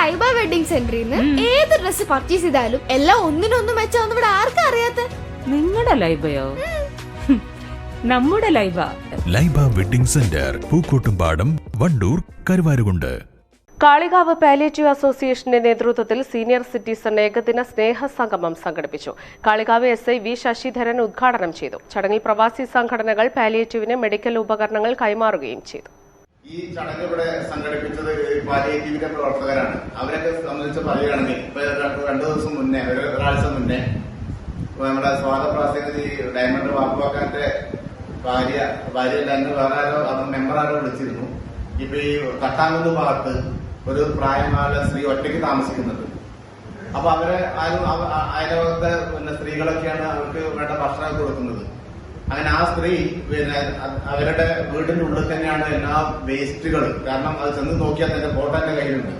Laiba wedding സെന്ററിൽ നിന്ന് ഏത് ഡ്രസ് പർച്ചേസ് ചെയ്താലും എല്ലാം ഒന്നിനൊന്നും മെച്ചാന്ന് ഇവിടെ ആർക്കും അറിയാത്ത? നിങ്ങളുടെ ലൈബയോ? നമ്മുടെ Laiba. Laiba wedding centre Pookkottumpadam Wandoor Karuvarakundu. Kalikavu palliative അസോസിയേഷന്റെ നേതൃത്വത്തിൽ സീനിയർ സിറ്റിസൺ ഏകദിന സ്നേഹ സംഗമം സംഘടിപ്പിച്ചു. Kalikavu S I V Sasidharan ഉദ്ഘാടനം ചെയ്തു. ചടങ്ങിൽ പ്രവാസി സംഘടനകൾ പാലിയേറ്റീവിന് മെഡിക്കൽ ഉപകരണങ്ങൾ കൈമാറുകയും ചെയ്തു. ഈ ചടങ്ങ് ഇവിടെ സംഘടിപ്പിച്ചത് പാലിയേറ്റീവിന്റെ പ്രവർത്തകരാണ്. അവരൊക്കെ സംബന്ധിച്ച് പറയുകയാണെങ്കിൽ ഇപ്പൊ രണ്ടു ദിവസം മുന്നേ ഒരു ഒരാഴ്ച മുന്നേ നമ്മുടെ സ്വാതപ്രാസംഗതി ഡയമണ്ട് വാക്കുവാക്കാന്റെ ഭാര്യ ഭാര്യ രണ്ട് വേറെ മെമ്പറാരോ വിളിച്ചിരുന്നു. ഇപ്പൊ ഈ കട്ടാങ്കുന്ന് ഭാഗത്ത് ഒരു പ്രായമായ സ്ത്രീ ഒറ്റയ്ക്ക് താമസിക്കുന്നുണ്ട്. അപ്പൊ അവരെ ആരും അയൽവക്കത്തെ പിന്നെ സ്ത്രീകളൊക്കെയാണ് അവർക്ക് വേണ്ട ഭക്ഷണം കൊടുക്കുന്നത്. അങ്ങനെ ആ സ്ത്രീ പിന്നെ അവരുടെ വീടിന്റെ ഉള്ളിൽ തന്നെയാണ് എല്ലാ വേസ്റ്റുകളും. കാരണം അത് ചെന്ന് നോക്കിയാൽ തന്നെ ഫോട്ടോ എന്റെ കയ്യിലുണ്ട്.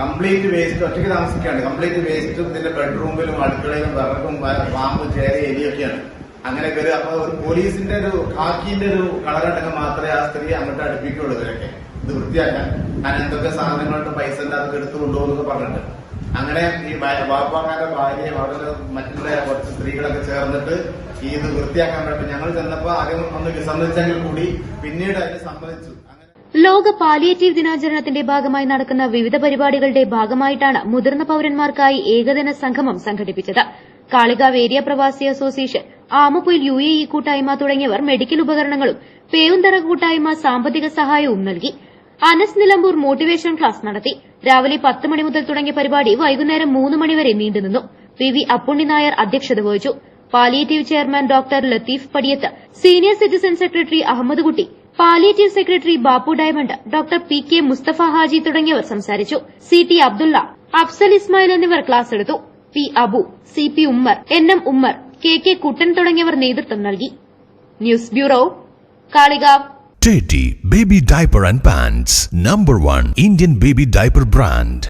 കംപ്ലീറ്റ് വേസ്റ്റ് ഒറ്റയ്ക്ക് താമസിക്കുകയാണ് കംപ്ലീറ്റ് വേസ്റ്റും ഇതിന്റെ ബെഡ്റൂമിലും അടുക്കളയിലും വിറകും പാമ്പ് ചേര എലിയൊക്കെയാണ്. അങ്ങനെ ഒരു അപ്പൊ ഒരു പോലീസിന്റെ ഒരു കാക്കിന്റെ ഒരു കളറുണ്ടെങ്കിൽ മാത്രമേ ആ സ്ത്രീ അങ്ങോട്ട് അടുപ്പിക്കുള്ളൂ ഇവരൊക്കെ. ഇത് വൃത്തിയാക്കാൻ. കാരണം എന്തൊക്കെ സാധനങ്ങളുണ്ട് പൈസ അതൊക്കെ എടുത്തു കൊണ്ടുപോകുന്നൊക്കെ പറഞ്ഞിട്ട്. അങ്ങനെ ഈ വാപ്പാക്കാരുടെ ഭാര്യയും അവരുടെ മറ്റുള്ള കുറച്ച് സ്ത്രീകളൊക്കെ ചേർന്നിട്ട് ഈ ഇത് വൃത്തിയാക്കാൻ പറ്റും ഞങ്ങൾ ചെന്നപ്പോ ആദ്യം ഒന്ന് വിസമ്മതിച്ചെങ്കിൽ കൂടി പിന്നീട് അതിന് സമ്മതിച്ചു. ലോക പാലിയേറ്റീവ് ദിനാചരണത്തിന്റെ ഭാഗമായി നടക്കുന്ന വിവിധ പരിപാടികളുടെ ഭാഗമായിട്ടാണ് മുതിർന്ന പൌരന്മാർക്കായി ഏകദിന സംഗമം സംഘടിപ്പിച്ചത്. കാളികാവ് ഏരിയ പ്രവാസി association Amappoyil U A E കൂട്ടായ്മ തുടങ്ങിയവർ മെഡിക്കൽ ഉപകരണങ്ങളും പേയുന്തറ കൂട്ടായ്മ സാമ്പത്തിക സഹായവും നൽകി. അനസ് നിലമ്പൂർ മോട്ടിവേഷൻ ക്ലാസ് നടത്തി. രാവിലെ പത്ത് മണി മുതൽ തുടങ്ങിയ പരിപാടി വൈകുന്നേരം മൂന്ന് മണിവരെ നീണ്ടുനിന്നു പി വി അപ്പുണ്ണി നായർ അധ്യക്ഷത വഹിച്ചു. Palliative chairman doctor Latheef Padiyath senior citizen secretary Ahammed Kutty palliative secretary Bappu diamond doctor P K Musthafa Haji തുടങ്ങിയവർ സംസാരിച്ചു. സി ടി അബ്ദുള്ള അഫ്സൽ ഇസ്മായിൽ എന്നിവർ ക്ലാസ് എടുത്തു. P Abu C P Ummer N M Ummer K K Kuttan തുടങ്ങിയവർ നേതൃത്വം നൽകി. News bureau Kalikavu. Baby diaper and pants number one Indian baby diaper brand